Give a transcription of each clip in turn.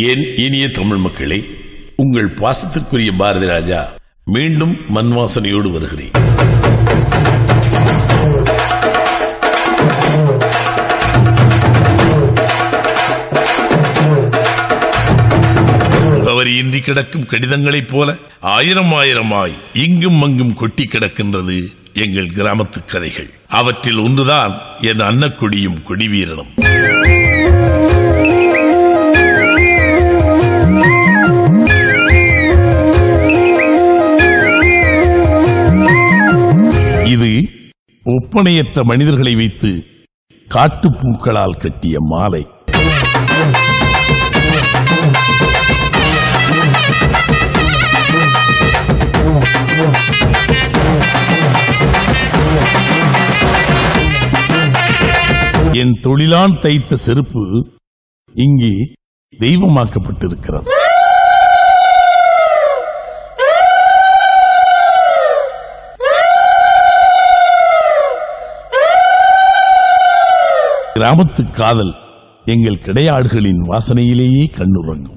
என் இனிய தமிழ் மக்களே உங்கள் பாசத்திற்குரிய பாரதி ராஜா மீண்டும் மன்வாசனையோடு வருகிறேன். அவர் இன்றி கிடக்கும் கடிதங்களைப் போல ஆயிரம் ஆயிரமாய் இங்கும் அங்கும் கொட்டி கிடக்கின்றது எங்கள் கிராமத்து கதைகள். அவற்றில் ஒன்றுதான் என் அன்னக்கொடியும் கொடிவீரனும். ஒப்பனையற்ற மனிதர்களை வைத்து காட்டுப்பூக்களால் கட்டிய மாலை. என் தொழிலான் தைத்த செருப்பு இங்கே தெய்வமாக்கப்பட்டிருக்கிறது. கிராமத்து காதல் எங்கள் கிடையாடுகளின் வாசனையிலேயே கண்ணுறங்கும்.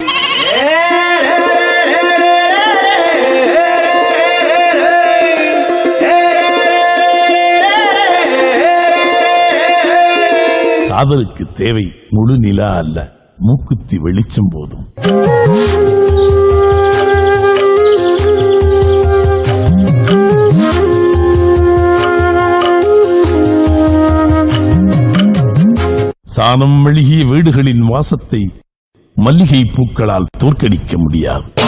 காதலுக்கு தேவை முழு நிலா அல்ல மூக்குத்தி வெளிச்சம் போதும். சாணம் மெழுகிய வீடுகளின் வாசத்தை மல்லிகை பூக்களால் தோற்கடிக்க முடியாது.